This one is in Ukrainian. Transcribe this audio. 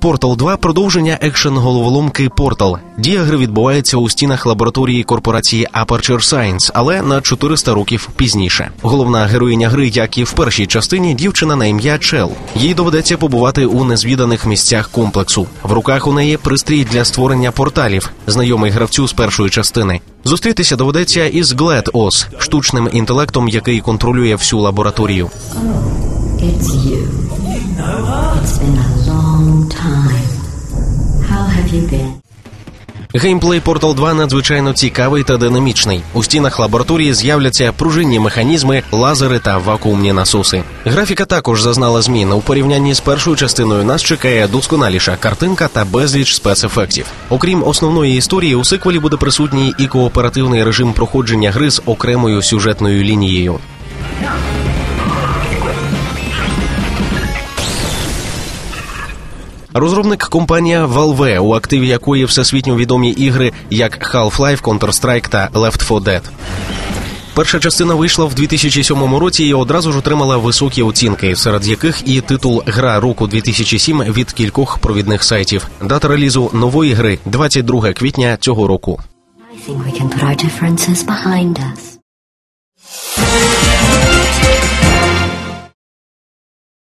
Portal 2 – продовження екшен головоломки Portal. Дія гри відбувається у стінах лабораторії корпорації Aperture Science, але на 400 років пізніше. Головна героїня гри, як і в першій частині, дівчина на ім'я Чел. Їй доведеться побувати у незвіданих місцях комплексу. В руках у неї пристрій для створення порталів, знайомий гравцю з першої частини. Зустрітися доведеться із GLaDOS – штучним інтелектом, який контролює всю лабораторію. It's you. It's been a long. Been? Геймплей Portal 2 надзвичайно цікавий та динамічний. У стінах лабораторії з'являться пружинні механізми, лазери та вакуумні насоси. Графіка також зазнала змін. У порівнянні з першою частиною нас чекає досконаліша картинка та безліч спецефектів. Окрім основної історії, у сиквелі буде присутній і кооперативний режим проходження гри з окремою сюжетною лінією. Розробник компанія Valve, у активі якої всесвітньо відомі ігри як Half-Life, Counter-Strike та Left 4 Dead. Перша частина вийшла в 2007 році і одразу ж отримала високі оцінки, серед яких і титул Гра року 2007 від кількох провідних сайтів. Дата релізу нової гри 22 квітня цього року. I think we can put our differences behind us.